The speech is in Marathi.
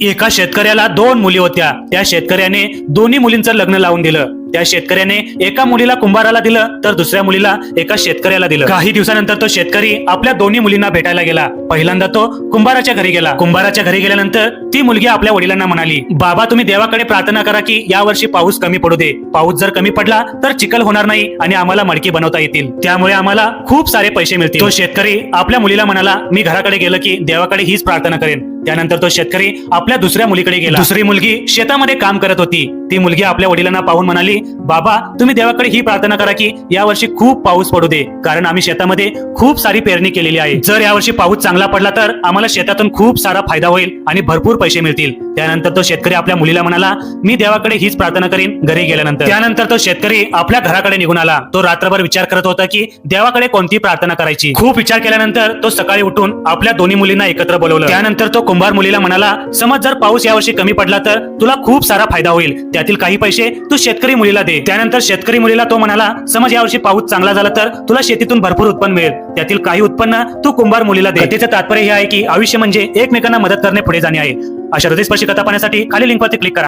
एका शेतकऱ्याला दोन मुली होत्या. त्या शेतकऱ्याने दोन्ही मुलींचं लग्न लावून दिलं. त्या शेतकऱ्याने एका मुलीला कुंभाराला दिलं तर दुसऱ्या मुलीला एका शेतकऱ्याला दिलं. काही दिवसानंतर तो शेतकरी आपल्या दोन्ही मुलींना भेटायला गेला. पहिल्यांदा तो कुंभाराच्या घरी गेला. कुंभाराच्या घरी गेल्यानंतर ती मुलगी आपल्या वडिलांना म्हणाली बाबा तुम्ही देवाकडे प्रार्थना करा की या वर्षी पाऊस कमी पडू दे. पाऊस जर कमी पडला तर चिखल होणार नाही आणि आम्हाला मडकी बनवता येतील. त्यामुळे आम्हाला खूप सारे पैसे मिळतील. तो शेतकरी आपल्या मुलीला म्हणाला मी घराकडे गेलो की देवाकडे हीच प्रार्थना करेन. त्यानंतर तो शेतकरी आपल्या दुसऱ्या मुलीकडे गेला. दुसरी मुलगी शेतामध्ये काम करत होती. ती मुलगी आपल्या वडिलांना पाहून म्हणाली बाबा तुम्ही देवाकडे ही प्रार्थना करा की या वर्षी खूप पाऊस पडू दे. कारण आम्ही शेतामध्ये खूप सारी पेरणी केलेली आहे. जर यावर्षी पाऊस चांगला पडला तर आम्हाला शेतातून खूप सारा फायदा होईल आणि भरपूर पैसे मिळतील. त्यानंतर तो शेतकरी आपल्या मुलीला म्हणाला मी देवाकडे हीच प्रार्थना करीन. घरी गेल्यानंतर. त्यानंतर तो शेतकरी आपल्या घराकडे निघून आला. तो रात्रभर विचार करत होता की देवाकडे कोणती प्रार्थना करायची? खूप विचार केल्यानंतर तो सकाळी उठून आपल्या दोन्ही मुलींना एकत्र बोलवलं. त्यानंतर तो कुंभार मुलीला म्हणाला समज जर पाऊस यावर्षी कमी पडला तर तुला खूप सारा फायदा होईल. त्यातील काही पैसे तू शेतकरी मुली मुलीला दे. त्यानंतर शेतकरी मुलीला तो म्हणाला समज यावर्षी पाऊस चांगला झाला तर तुला शेतीतून भरपूर उत्पन्न मिळेल. त्यातील काही उत्पन्न तू कुंभार मुलीला दे. त्याचं तात्पर्य हे आहे की आयुष्य म्हणजे एकमेकांना मदत करणे पुढे जाणे आहे. अशा हृदयस्पर्शी कथा पाहण्यासाठी खाली लिंकवरती क्लिक करा.